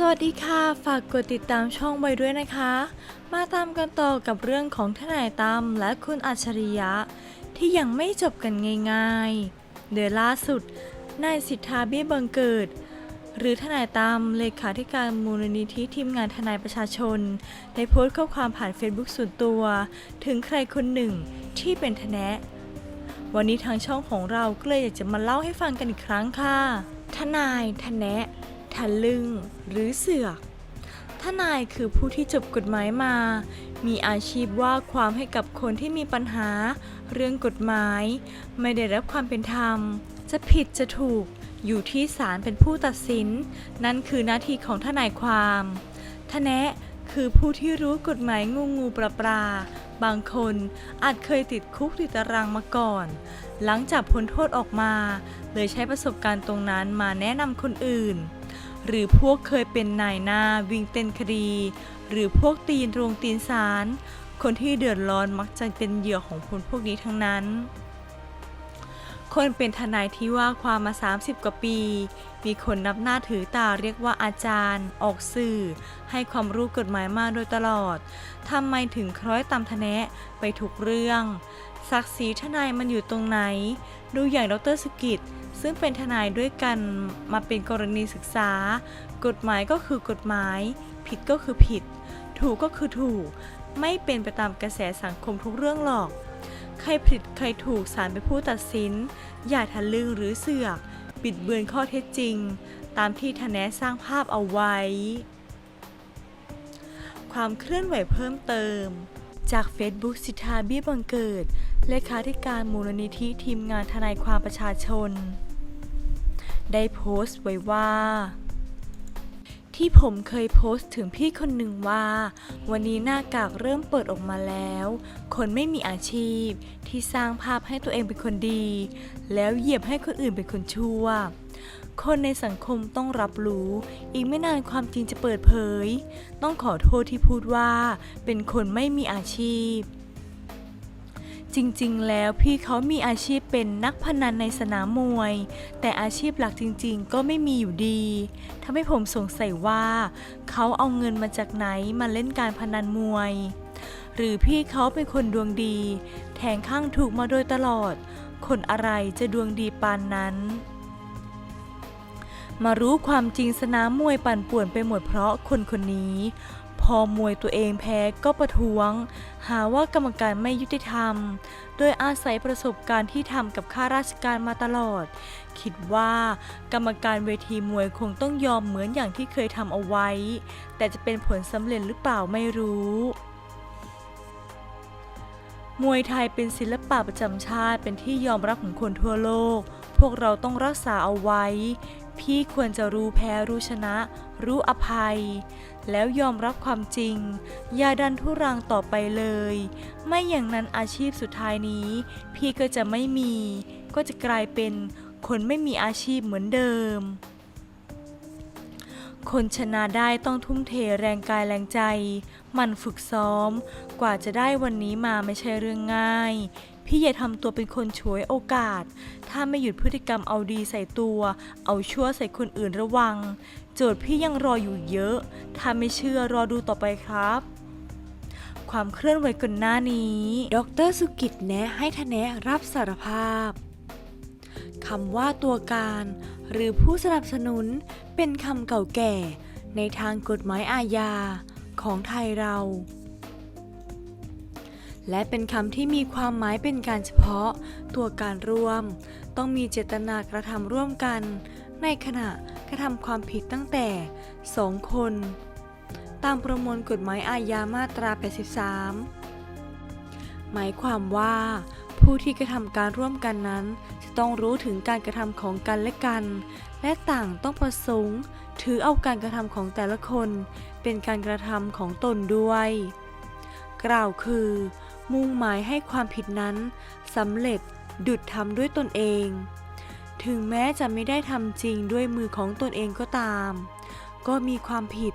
สวัสดีค่ะ ฝากกดติดตามช่องไว้ด้วยนะคะ มาตามกันต่อกับเรื่องของทนายตั้มและคุณอัจฉริยะ ที่ยังไม่จบกันง่ายๆ เดือนล่าสุด นายสิทธาเบี้ยบังเกิด หรือทนายตั้มเลขาธิการมูลนิธิทีมงานทนายประชาชน ได้โพสต์ข้อความผ่านเฟซบุ๊กส่วนตัว ถึงใครคนหนึ่งที่เป็นทนายวันนี้ทางช่องของเราก็เลยอยากจะมาเล่าให้ฟังกันอีกครั้งค่ะ ทนายทนะ ทะลึงหรือเสือกทนายคือผู้ที่จบกฎหมายมา มีอาชีพว่าความให้กับคนที่มีปัญหา เรื่องกฎหมาย ไม่ได้รับความเป็นธรรม จะผิดจะถูกอยู่ที่ศาลเป็นผู้ตัดสิน นั่นคือหน้าที่ของทนายความทนะคือผู้ที่รู้กฎหมายงูงูปลาปลาบางคนอาจเคยติดคุกติดตารางมาก่อน หลังจากพ้นโทษออกมา เลยใช้ประสบการณ์ตรงนั้นมาแนะนำคนอื่น หรือพวกเคยเป็นนายหน้าวิ่งเต้นคดี หรือพวกตีนโรงตีนศาลคนที่เดือดร้อนมักจะเป็นเหยื่อของคนพวกนี้ทั้งนั้น คนเป็นทนายที่ว่าความมา 30 กว่าปี มีคนนับหน้าถือตาเรียกว่าอาจารย์ ออกสื่อ ให้ความรู้กฎหมายมาโดยตลอดทำไมถึงคล้อยตามทะแนะไปทุกเรื่อง ศักดิ์ศรีทนายมันอยู่ตรงไหน ดูอย่างดรสุกิจ ซึ่งเป็นทนายด้วยกันมาเป็นกรณีศึกษา กฎหมายก็คือกฎหมาย ผิดก็คือผิด ถูกก็คือถูก ไม่เป็นไปตามกระแสสังคมทุกเรื่องหรอก ใครผิดใครถูกศาลเป็นผู้ตัดสิน อย่าทะลึงหรือเสือก บิดเบือนข้อเท็จจริง ตามที่ทนแนะสร้างภาพเอาไว้ ความเคลื่อนไหวเพิ่มเติม จาก Facebook สิทธาเบี้ยบังเกิด เลขาธิการมูลนิธิทีมงานทนายความประชาชน ได้โพสต์ไว้ว่า ที่ผมเคยโพสต์ถึงพี่คนหนึ่งว่า วันนี้หน้ากากเริ่มเปิดออกมาแล้ว คนไม่มีอาชีพ ที่สร้างภาพให้ตัวเองเป็นคนดี แล้วเหยียบให้คนอื่นเป็นคนชั่ว คนในสังคมต้องรับรู้ อีกไม่นานความจริงจะเปิดเผย ต้องขอโทษที่พูดว่า เป็นคนไม่มีอาชีพ จริงๆ แล้วพี่เขามีอาชีพเป็นนักพนันในสนามมวย แต่อาชีพหลักจริงๆ ก็ไม่มีอยู่ดีทำให้ผมสงสัยว่า เขาเอาเงินมาจากไหนมาเล่นการพนันมวย หรือพี่เขาเป็นคนดวงดี แทงข้างถูกมาโดยตลอด คนอะไรจะดวงดีปานนั้น มารู้ความจริงสนามมวยปั่นป่วนไปหมดเพราะคนคนนี้ พอมวยตัวเองแพ้ก็ประท้วง หาว่ากรรมการไม่ยุติธรรม โดยอาศัยประสบการณ์ที่ทำกับข้าราชการมาตลอด คิดว่ากรรมการเวทีมวยคงต้องยอมเหมือนอย่างที่เคยทำเอาไว้ แต่จะเป็นผลสำเร็จหรือเปล่าไม่รู้มวยไทยเป็นศิลปะประจำชาติเป็นที่ยอมรับของคนทั่วโลก พวกเราต้องรักษาเอาไว้ พี่ควรจะรู้แพ้รู้ชนะ รู้อภัย แล้วยอมรับความจริง อย่าดันทุรังต่อไปเลย ไม่อย่างนั้นอาชีพสุดท้ายนี้ พี่ก็จะไม่มี ก็จะกลายเป็นคนไม่มีอาชีพเหมือนเดิม คนชนะได้ต้องทุ่มเทแรงกายแรงใจหมันฝึกซ้อม กว่าจะได้วันนี้มาไม่ใช่เรื่องง่าย พี่อย่าทำตัวเป็นคนฉวยโอกาส ถ้าไม่หยุดพฤติกรรมเอาดีใส่ตัว เอาชั่วใส่คนอื่นระวัง โจทย์พี่ยังรออยู่เยอะ ถ้าไม่เชื่อรอดูต่อไปครับความเคลื่อนไหวก่อนหน้านี้ ดรสุกิจแนะให้ทะแนะรับสารภาพ คำว่าตัวการ หรือผู้สนับสนุนเป็นคำเก่าแก่ ในทางกฎหมายอาญาของไทยเรา และเป็นคำที่มีความหมายเป็นการเฉพาะ ตัวการร่วม ต้องมีเจตนากระทำร่วมกัน ในขณะกระทำความผิดตั้งแต่ 2 คน ตามประมวลกฎหมายอาญามาตรา 83 หมายความว่า ผู้ที่กระทำการร่วมกันนั้น จะต้องรู้ถึงการกระทำของกันและกัน และต่างต้องประสงค์ ถือเอาการกระทำของแต่ละคน เป็นการกระทำของตนด้วย กล่าวคือ มุ่งหมายให้ความผิดนั้นสำเร็จดุดทำด้วยตนเอง ถึงแม้จะไม่ได้ทำจริงด้วยมือของตนเองก็ตาม ก็มีความผิด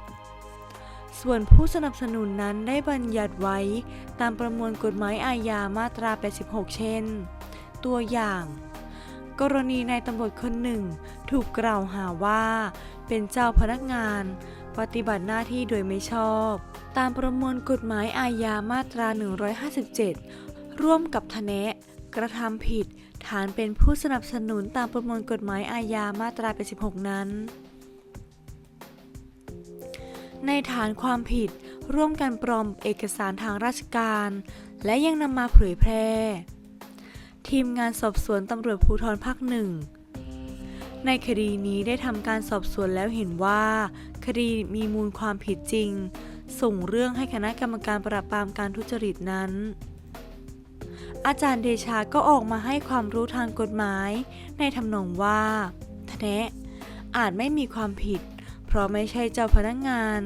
ส่วนผู้สนับสนุนนั้นได้บัญญัติไว้ตามประมวลกฎหมายอาญามาตรา 86 เช่น ตัวอย่าง กรณีนายตำรวจคนหนึ่งถูกกล่าวหาว่าเป็นเจ้าพนักงาน ปฏิบัติหน้าที่โดยไม่ชอบ ตามประมวลกฎหมายอาญามาตรา 157 ร่วมกับทะแนะกระทำผิด ฐานเป็นผู้สนับสนุนตามประมวลกฎหมายอาญามาตรา 86 นั้น ในฐานความผิด ร่วมกันปลอมเอกสารทางราชการ และยังนำมาเผยแพร่ ทีมงานสอบสวนตำรวจภูธรภาคหนึ่ง ในคดีนี้ได้ทำการสอบสวนแล้วเห็นว่า คดีมีมูลความผิดจริง ส่งเรื่องให้คณะกรรมการปราบปรามการทุจริตนั้น อาจารย์เดชาก็ออกมาให้ความรู้ทางกฎหมาย ในทำนองว่าทะแนะอาจไม่มีความผิด เพราะไม่ใช่เจ้าพนักงาน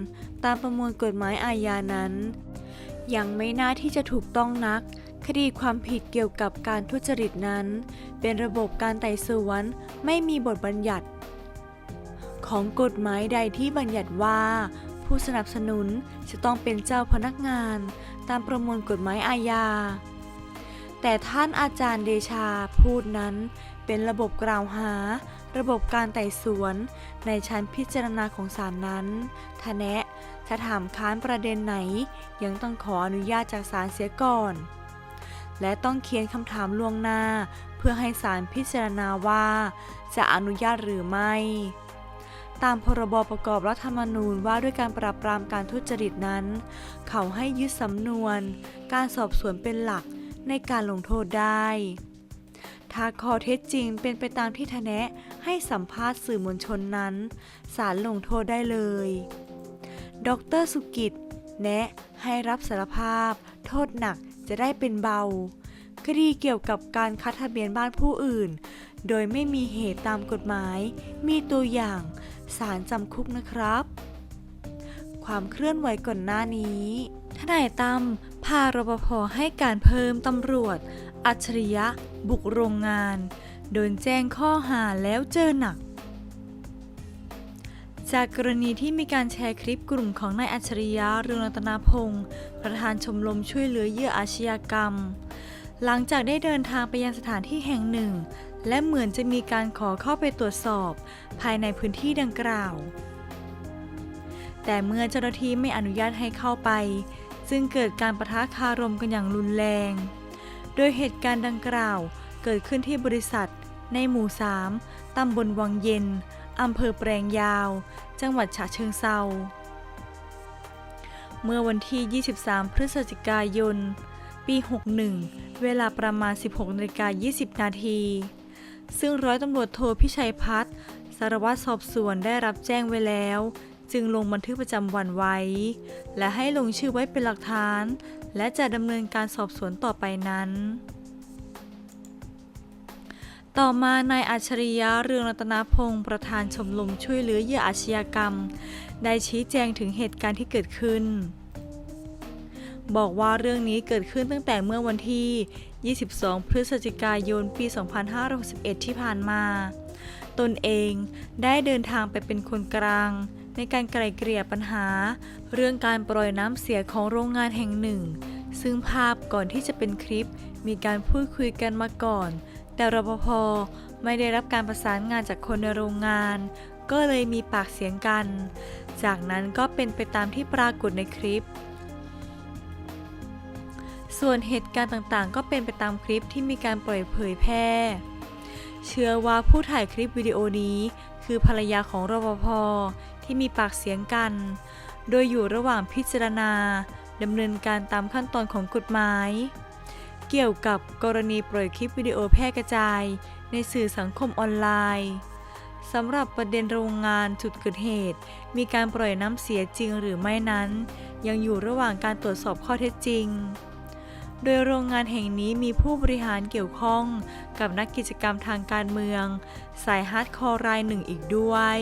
ตามประมวลกฎหมายอาญานั้น ยังไม่น่าที่จะถูกต้องนัก คดีความผิดเกี่ยวกับการทุจริตนั้น เป็นระบบการไต่สวนไม่มีบทบัญญัติ ของกฎหมายใดที่บัญญัติว่า ผู้สนับสนุนจะต้องเป็นเจ้าพนักงาน ตามประมวลกฎหมายอาญา แต่ท่านอาจารย์เดชาพูดนั้น เป็นระบบกล่าวหา ระบบการไต่สวน ในชั้นพิจารณาของศาลนั้นทะแนะถ้าถามค้านประเด็นไหน ยังต้องขออนุญาตจากศาลเสียก่อน และต้องเขียนคำถามล่วงหน้า เพื่อให้ศาลพิจารณาว่า จะอนุญาตหรือไม่ ตามพรบประกอบรัฐธรรมนูญว่าด้วยการปราบปรามการทุจริตนั้น เขาให้ยึดสำนวน การสอบสวนเป็นหลักในการลงโทษได้ถ้าข้อเท็จจริงเป็นไปตามที่ทะแนะให้สัมภาษณ์สื่อมวลชนนั้นศาลลงโทษได้เลย ดรสุกิจ แนะให้รับสารภาพ โทษหนัก จะได้เป็นเบา คดีเกี่ยวกับการคัดทะเบียนบ้านผู้อื่น โดยไม่มีเหตุตามกฎหมาย มีตัวอย่างศาลจำคุกนะครับ ความเคลื่อนไหวก่อนหน้านี้ทนายตั้มพารปภให้การเพิ่มตำรวจ อัจฉริยะ บุกโรงงาน โดนแจ้งข้อหาแล้วเจอหนัก จากกรณีที่มีการแชร์คลิปกลุ่มของนายอัจฉริยะเรืองรัตนพงศ์ประธานชมรมช่วยเหลือเหยื่ออาชญากรรม หลังจากได้เดินทางไปยังสถานที่แห่งหนึ่ง และเหมือนจะมีการขอเข้าไปตรวจสอบ ภายในพื้นที่ดังกล่าว แต่เมื่อเจ้าหน้าที่ไม่อนุญาตให้เข้าไปจึงเกิดการประทะคารมกันอย่างรุนแรง โดยเหตุการณ์ดังกล่าวเกิดขึ้นที่บริษัท ในหมู่ 3 ตำบลวังเย็น อำเภอแปลงยาว จังหวัดฉะเชิงเซา เมื่อวันที่ 23 พฤศจิกายน ปี 61 เวลาประมาณ 16นาฬิกา20 นาที ซึ่งร้อยตำรวจโทพิชัยพัฒน์สารวัตรสอบสวนได้รับแจ้งไว้แล้ว จึงลงบันทึกประจำวันไว้ และให้ลงชื่อไว้เป็นหลักฐาน และจะดำเนินการสอบสวนต่อไปนั้น ต่อมานายอัจฉริยะเรืองรัตนพงศ์ประธานชมรมช่วยเหลือเหยื่ออาชญากรรม ได้ชี้แจงถึงเหตุการณ์ที่เกิดขึ้น บอกว่าเรื่องนี้เกิดขึ้นตั้งแต่เมื่อวันที่ 22 พฤศจิกายน ปี 2561 ที่ผ่านมา ตนเองได้เดินทางไปเป็นคนกลาง ในการไกล่เกลี่ยปัญหา เรื่องการปล่อยน้ำเสียของโรงงานแห่งหนึ่ง ซึ่งภาพก่อนที่จะเป็นคลิปมีการพูดคุยกันมาก่อน แต่รปภไม่ได้รับการประสานงานจากคนในโรงงาน ก็เลยมีปากเสียงกัน จากนั้นก็เป็นไปตามที่ปรากฏในคลิป ส่วนเหตุการณ์ต่างๆ ก็เป็นไปตามคลิปที่มีการปล่อยเผยแพร่ เชื่อว่าผู้ถ่ายคลิปวิดีโอนี้คือภรรยาของรปภที่มีปากเสียงกัน โดยอยู่ระหว่างพิจารณาดำเนินการตามขั้นตอนของกฎหมาย เกี่ยวกับกรณีปล่อยคลิปวิดีโอแพร่กระจาย ในสื่อสังคมออนไลน์สำหรับประเด็นโรงงานจุดเกิดเหตุ มีการปล่อยน้ำเสียจริงหรือไม่นั้น ยังอยู่ระหว่างการตรวจสอบข้อเท็จจริง โดยโรงงานแห่งนี้มีผู้บริหารเกี่ยวข้องกับนักกิจกรรมทางการเมือง สายฮาร์ดคอร์รายหนึ่งอีกด้วย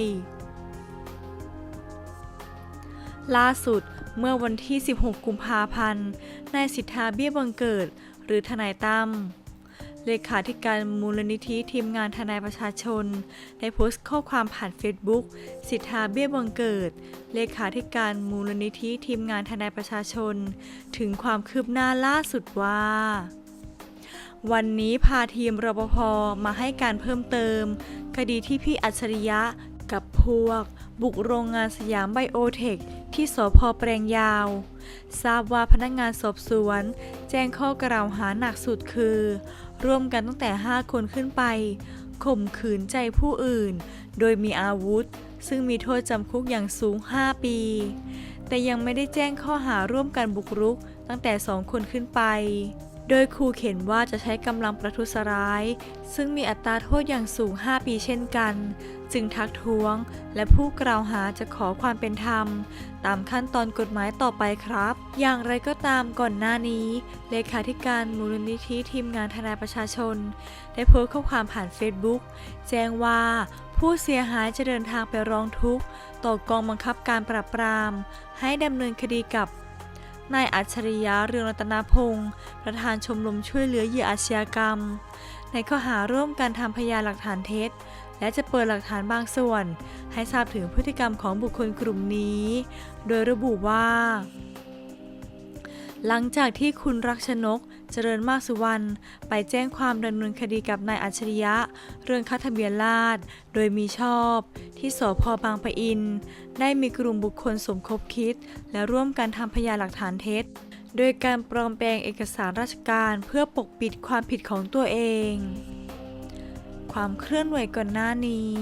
ล่าสุดเมื่อวันที่ 16 กุมภาพันธ์ นายสิทธาเบี้ยบังเกิด หรือทนายตั้มเลขาธิการมูลนิธิทีมงานทนายประชาชน ได้โพสต์ข้อความผ่านเฟซบุ๊กสิทธาเบี้ยบังเกิด เลขาธิการมูลนิธิทีมงานทนายประชาชน ถึงความคืบหน้าล่าสุดว่า วันนี้พาทีมรปภมาให้การเพิ่มเติม คดีที่พี่อัจฉริยะกับพวก บุกโรงงานสยามไบโอเทค ที่สพแปลงยาว ทราบว่าพนักงานสอบสวน แจ้งข้อกล่าวหาหนักสุดคือ ร่วมกันตั้งแต่ 5 คนขึ้นไปข่มขืนใจผู้อื่น โดยมีอาวุธ ซึ่งมีโทษจำคุกอย่างสูง 5 ปี แต่ยังไม่ได้แจ้งข้อหาร่วมกันบุกรุกตั้งแต่ 2 คนขึ้นไป โดยครูเข็นว่าจะใช้กำลังประทุษร้าย ซึ่งมีอัตราโทษอย่างสูง 5 ปีเช่นกัน จึงทักท้วง และผู้กล่าวหาจะขอความเป็นธรรม ตามขั้นตอนกฎหมายต่อไปครับ อย่างไรก็ตามก่อนหน้านี้ เลขาธิการมูลนิธิทีมงานทนายประชาชน ได้โพสต์ข้อความผ่านเฟซบุ๊กแจ้งว่าผู้เสียหายจะเดินทางไปร้องทุกข์ต่อกองบังคับการปราบปราม ให้ดำเนินคดีกับ นายอัจฉริยะเรืองรัตนพงศ์ประธานชมรมช่วยเหลือเหยื่ออาชญากรรม ในข้อหาร่วมกันทำพยานหลักฐานเท็จ และจะเปิดหลักฐานบางส่วน ให้ทราบถึงพฤติกรรมของบุคคลกลุ่มนี้ โดยระบุว่า หลังจากที่คุณรักชนก เจริญมากสุวรรณไปแจ้งความดำเนินคดีกับนายอัจฉริยะ เรื่องค่าทะเบียนราษโดยมีชอบ ที่สพบางปะอิน ได้มีกลุ่มบุคคลสมคบคิด และร่วมกันทำพยานหลักฐานเท็จ โดยการปลอมแปลงเอกสารราชการเพื่อปกปิดความผิดของตัวเอง ความเคลื่อนไหวก่อนหน้านี้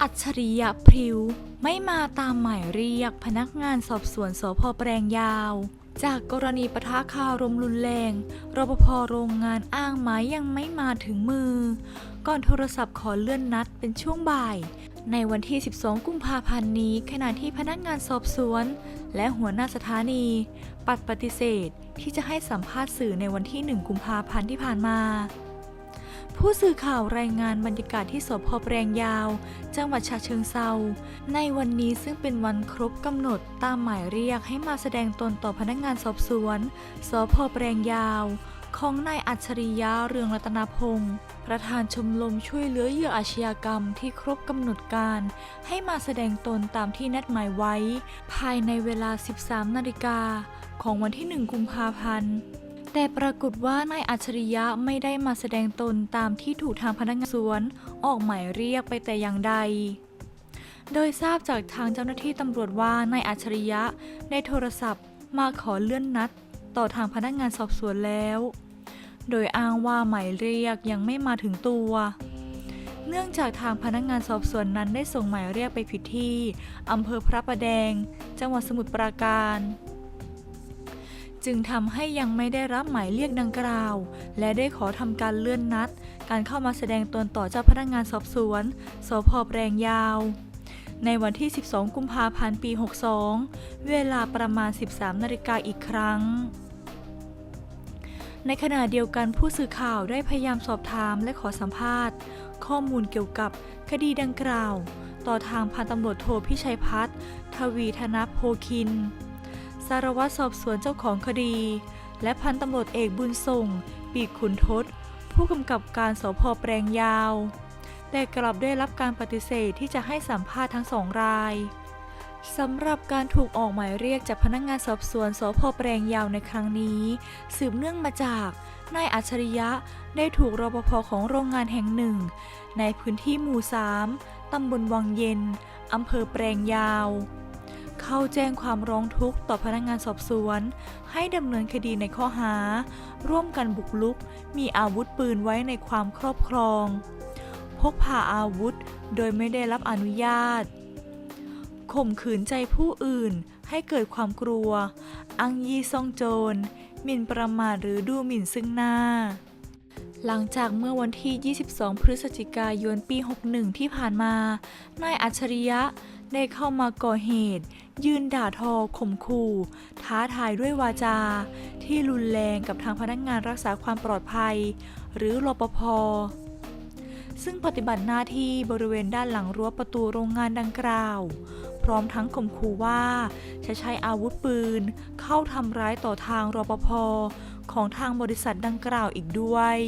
อัจฉริยะพริ้วไม่มาตามหมายเรียกพนักงานสอบสวนสพแปลงยาว จากกรณีปะทะคารมรุนแรงรปภโรงงานอ้างหมายยังไม่มาถึงมือ ก่อนโทรศัพท์ขอเลื่อนนัดเป็นช่วงบ่าย ในวันที่ 12 กุมภาพันธ์นี้ขณะที่พนักงานสอบสวน และหัวหน้าสถานี ปัดปฏิเสธที่จะให้สัมภาษณ์สื่อในวันที่ 1 กุมภาพันธ์ที่ผ่านมา ผู้สื่อข่าวรายงานบรรยากาศที่สพแปลงยาว จังหวัดฉะเชิงเซาในวันนี้ซึ่งเป็นวันครบกำหนดตามหมายเรียกให้มาแสดงตนต่อพนักงานสอบสวน สพแปลงยาว ของนายอัจฉริยะเรืองรัตนพงศ์ประธานชมรมช่วยเหลือเหยื่ออาชญากรรมที่ครบกำหนดการ ให้มาแสดงตนตามที่นัดหมายไว้ ภายในเวลา 13 นาฬิกาของวันที่ 1 กุมภาพันธ์ แต่ปรากฏว่านายอัจฉริยะไม่ได้มาแสดงตนตามที่ถูกทางพนักงานสวนออกหมายเรียกไปแต่อย่างใด โดยทราบจากทางเจ้าหน้าที่ตำรวจว่านายอัจฉริยะได้โทรศัพท์มาขอเลื่อนนัด ต่อทางพนักงานสอบสวนแล้ว โดยอ้างว่าหมายเรียกยังไม่มาถึงตัว เนื่องจากทางพนักงานสอบสวนนั้นได้ส่งหมายเรียกไปผิดที่อำเภอพระประแดง จังหวัดสมุทรปราการ จึงทำให้ยังไม่ได้รับหมายเรียกดังกล่าว และได้ขอทำการเลื่อนนัด การเข้ามาแสดงตนต่อเจ้าพนักงานสอบสวน สพแปลงยาว ในวันที่ 12 กุมภาพันธ์ ปี 62 เวลาประมาณ 13 นาฬิกาอีกครั้งในขณะเดียวกันผู้สื่อข่าวได้พยายามสอบถามและขอสัมภาษณ์ ข้อมูลเกี่ยวกับคดีดังกล่าว ต่อทางพันตำรวจโทพิชัยพัฒน์ทวีธนโพคิน สารวัตรสอบสวนเจ้าของคดี และพันตำรวจเอกบุญส่ง ปีกขุนทศ ผู้กำกับการสพแปลงยาว แต่กลับได้รับการปฏิเสธที่จะให้สัมภาษณ์ทั้งสองรายสำหรับการถูกออกหมายเรียกจากพนักงานสอบสวนสพแปลงยาวในครั้งนี้ สืบเนื่องมาจากนายอัจฉริยะได้ถูกรปภของโรงงานแห่งหนึ่ง ในพื้นที่หมู่ 3 ตำบลวังเย็น อำเภอแปลงยาว เข้าแจ้งความร้องทุกข์ต่อพนักงานสอบสวน ให้ดำเนินคดีในข้อหา ร่วมกันบุกลุก มีอาวุธปืนไว้ในความครอบครอง พกพาอาวุธโดยไม่ได้รับอนุญาตข่มขืนใจผู้อื่นให้เกิดความกลัว อังยีซ่องโจร หมิ่นประมาทหรือดูหมิ่นซึ่งหน้า หลังจากเมื่อวันที่ 22 พฤศจิกายนปี 61 ที่ผ่านมา นายอัจฉริยะได้เข้ามาก่อเหตุ ยืนด่าทอข่มขู่ ท้าทายด้วยวาจา ที่รุนแรงกับทางพนักงานรักษาความปลอดภัย หรือรปภซึ่งปฏิบัติหน้าที่บริเวณด้านหลังรั้วประตูโรงงานดังกล่าว พร้อมทั้งข่มขู่ว่า จะใช้อาวุธปืน เข้าทำร้ายต่อทางรปภ ของทางบริษัทดังกล่าวอีกด้วย